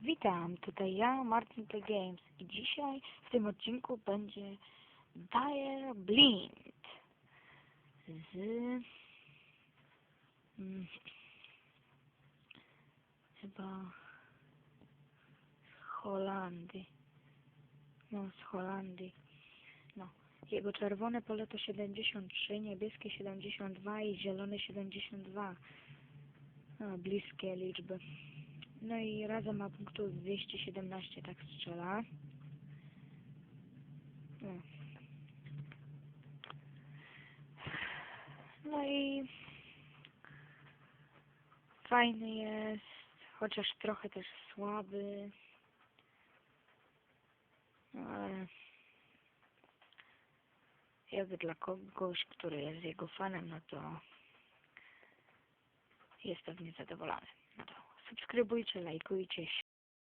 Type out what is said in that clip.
Witam, tutaj ja, Martin P. Games i dzisiaj w tym odcinku będzie Dire Blind z mm, chyba z Holandii. No, z Holandii. No, jego czerwone pole to 73, niebieskie 72 i zielone 72. No, bliskie liczby. No i razem ma punktów 217, tak strzela. No. No i fajny jest, chociaż trochę też słaby. No ale jakby dla kogoś, który jest jego fanem, no to jest pewnie zadowolony. No to subskrybujcie, lajkujcie,